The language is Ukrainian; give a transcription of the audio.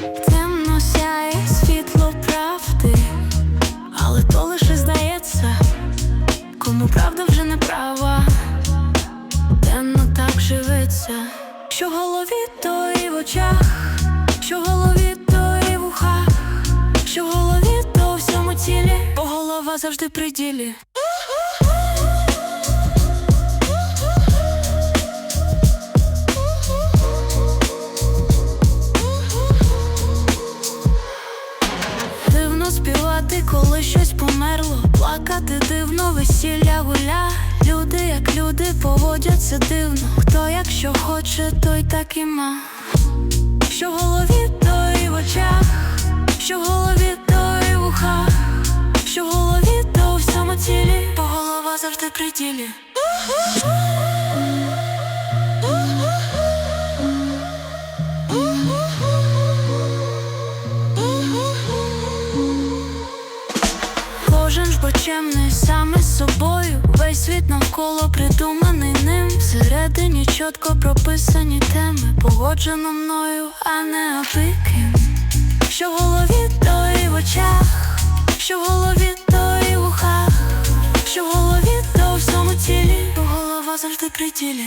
темно сяє світло правди, але то лише здається, кому правда вже не права, темно так живеться, що голові, то в очах, що в голові, то в ухах, що в голові, то всьому тілі, бо голова завжди при ділі. Коли щось померло, плакати дивно, весілля гуля. Люди, як люди, поводяться дивно. Хто якщо хоче, той так і ма. Що в голові, то і в очах, що в голові, то і в ухах, що в голові, то всьому тілі, бо голова завжди при ділі. Ж саме з собою. Весь світ навколо придуманий ним. Всередині чітко прописані теми, погоджено мною, а не апиким. Що в голові, то і в очах, що в голові, то і в ухах, що в голові, то у всьому тілі, бо голова завжди при ділі.